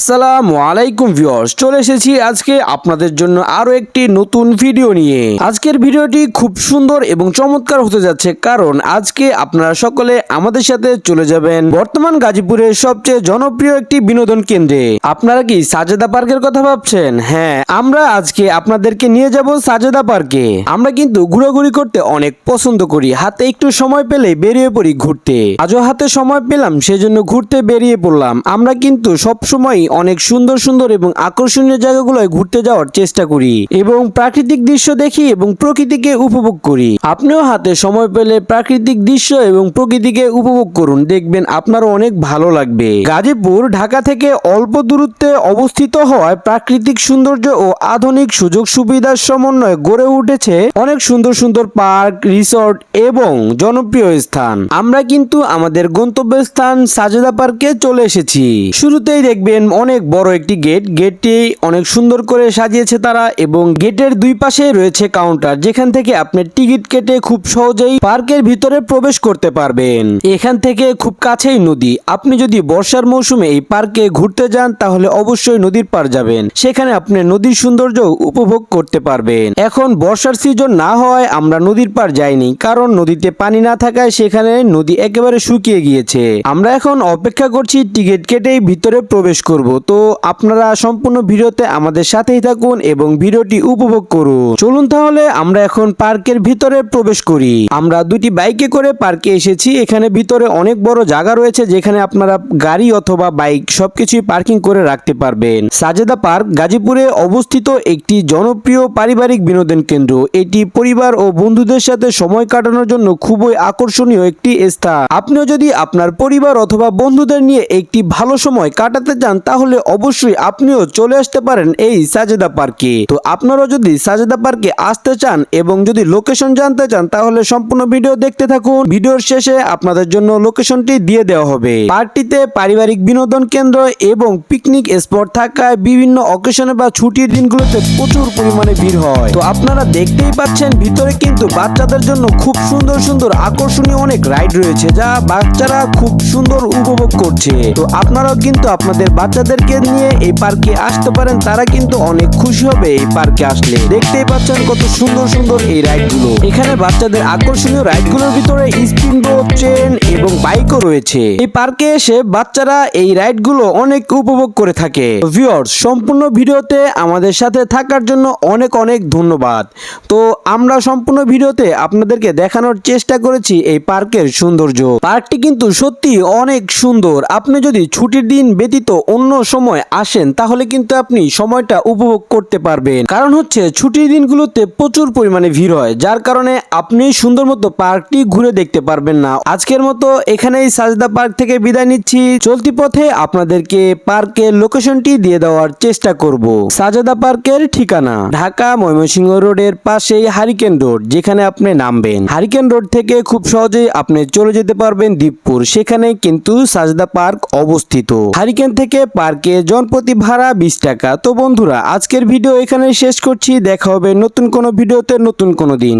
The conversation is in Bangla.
আসসালামু আলাইকুম ভিউয়ার্স, চলে এসেছি আজকে আপনাদের জন্য আরও একটি নতুন ভিডিও নিয়ে। আজকের ভিডিওটি খুব সুন্দর এবং চমৎকার হতে যাচ্ছে কারণ আজকে আপনারা সকলে আমাদের সাথে চলে যাবেন বর্তমান গাজীপুরের সবচেয়ে জনপ্রিয় একটি বিনোদন কেন্দ্রে। আপনারা কি সাজেদা পার্কের কথা ভাবছেন? হ্যাঁ আমরা আজকে আপনাদেরকে নিয়ে যাব সাজেদা পার্কে। আমরা কিন্তু ঘোরাঘুরি করতে অনেক পছন্দ করি, হাতে একটু সময় পেলে বেরিয়ে পড়ি ঘুরতে। আজও হাতে সময় পেলাম, সেজন্য ঘুরতে বেরিয়ে পড়লাম। আমরা কিন্তু সব সময় অনেক সুন্দর সুন্দর এবং আকর্ষণীয় জায়গাগুলোয় ঘুরতে যাওয়ার চেষ্টা করি এবং প্রাকৃতিক দৃশ্য দেখি এবং প্রকৃতিকে উপভোগ করি। আপনিও হাতে সময় পেলে প্রাকৃতিক দৃশ্য এবং প্রকৃতিকে উপভোগ করুন। দেখবেন আপনারও অনেক ভালো লাগবে। গাজীপুর, ঢাকা থেকে অল্প দূরত্বে অবস্থিত হওয়ায় প্রাকৃতিক সৌন্দর্য ও আধুনিক সুযোগ সুবিধার সমন্বয়ে গড়ে উঠেছে অনেক সুন্দর সুন্দর পার্ক, রিসর্ট এবং জনপ্রিয় স্থান। আমরা কিন্তু আমাদের গন্তব্যস্থান সাজেদা পার্কে চলে এসেছি। শুরুতেই দেখবেন অনেক বড় একটি গেট। গেটটি অনেক সুন্দর করে সাজিয়েছে তারা এবং গেটের দুই পাশে রয়েছে কাউন্টার, যেখান থেকে আপনি টিকিট কেটে খুব সহজেই পার্কের ভিতরে প্রবেশ করতে পারবেন। এখান থেকে খুব কাছেই নদী। আপনি যদি বর্ষার মৌসুমে এই পার্কে ঘুরতে যান, তাহলে অবশ্যই নদীর পার যাবেন। সেখানে আপনি নদীর সৌন্দর্য উপভোগ করতে পারবেন। এখন বর্ষার সিজন না হওয়ায় আমরা নদীর পার যাইনি, কারণ নদীতে পানি না থাকায় সেখানে নদী একেবারে শুকিয়ে গিয়েছে। আমরা এখন অপেক্ষা করছি টিকিট কেটেই ভিতরে প্রবেশ করব তো আপনারা সম্পূর্ণ ভিডিওতে আমাদের সাথেই থাকুন এবং ভিডিওটি উপভোগ করুন। চলুন তাহলে আমরা এখন পার্কের ভিতরে প্রবেশ করি। আমরা দুটি বাইকে করে পার্কে এসেছি। এখানে ভিতরে অনেক বড় জায়গা রয়েছে যেখানে আপনারা গাড়ি অথবা বাইক সবকিছুই পার্কিং করে রাখতে পারবেন। সাজেদা পার্ক গাজীপুরে অবস্থিত একটি জনপ্রিয় পারিবারিক বিনোদন কেন্দ্র। এটি পরিবার ও বন্ধুদের সাথে সময় কাটানোর জন্য খুবই আকর্ষণীয় একটি স্থান। আপনিও যদি আপনার পরিবার অথবা বন্ধুদের নিয়ে একটি ভালো সময় কাটাতে চান তাহলে অবশ্যই আপনিও চলে আসতে পারেন এই সাজেদা পার্কে। তো আপনারাও যদি সাজেদা পার্কে আসতে চান এবং যদি লোকেশন জানতে চান, তাহলে সম্পূর্ণ ভিডিও দেখতে থাকুন। ভিডিওর শেষে আপনাদের জন্য লোকেশনটি দিয়ে দেওয়া হবে। পার্কটিতে পারিবারিক বিনোদন কেন্দ্র এবং পিকনিক স্পট থাকায় বিভিন্ন অকেশনে বা ছুটির দিনগুলোতে প্রচুর পরিমাণে ভিড় হয়। তো আপনারা দেখতেই পাচ্ছেন, ভিতরে কিন্তু বাচ্চাদের জন্য খুব সুন্দর সুন্দর আকর্ষণীয় অনেক রাইড রয়েছে, যা বাচ্চারা খুব সুন্দর উপভোগ করছে। তো আপনারাও কিন্তু আপনাদের বাচ্চাদেরকে নিয়ে এই পার্কে আসতে পারেন, তারা কিন্তু অনেক খুশি হবে এই পার্কে আসলে। দেখতেই পাচ্ছেন কত সুন্দর সুন্দর এই রাইডগুলো। এখানে বাচ্চাদের আকর্ষণীয় রাইডগুলোর ভিতরে স্পিন বোট ট্রেন এবং বাইকও রয়েছে। এই পার্কে এসে বাচ্চারা এই রাইডগুলো অনেক উপভোগ করে থাকে। ভিউয়ার্স, সম্পূর্ণ ভিডিওতে আমাদের সাথে থাকার জন্য অনেক অনেক ধন্যবাদ। তো আমরা সম্পূর্ণ ভিডিওতে আপনাদেরকে দেখানোর চেষ্টা করেছি এই পার্কের সৌন্দর্য। পার্কটি কিন্তু সত্যি অনেক সুন্দর। আপনি যদি ছুটির দিন ব্যতীত অন্য সময় আসেন, তাহলে কিন্তু আপনি সময়টা উপভোগ করতে পারবেন। কারণ হচ্ছে, ছুটির দিনগুলোতে প্রচুর পরিমাণে ভিড় হয়, যার কারণে আপনি সুন্দর মতো পার্কটি ঘুরে দেখতে পারবেন না। আজকের মতো এখানেই সাজদা পার্ক থেকে বিদায় নিচ্ছি। চলতি পথে আপনাদেরকে পার্কের লোকেশনটি দিয়ে দেওয়ার চেষ্টা করব। সাজেদা পার্কের ঠিকানা, ঢাকা ময়মনসিংহ রোডের পাশেই হারিকেন রোড, যেখানে আপনি নামবেন। হারিকেন রোড থেকে খুব সহজেই আপনি চলে যেতে পারবেন দীপপুর সেখানে কিন্তু সাজদা পার্ক অবস্থিত। হারিকেন থেকে পার্কে জনপ্রতি ভাড়া বিশ টাকা। তো বন্ধুরা, আজকের ভিডিও এখানে শেষ করছি। দেখা হবে নতুন কোনো ভিডিওতে নতুন কোনো দিন।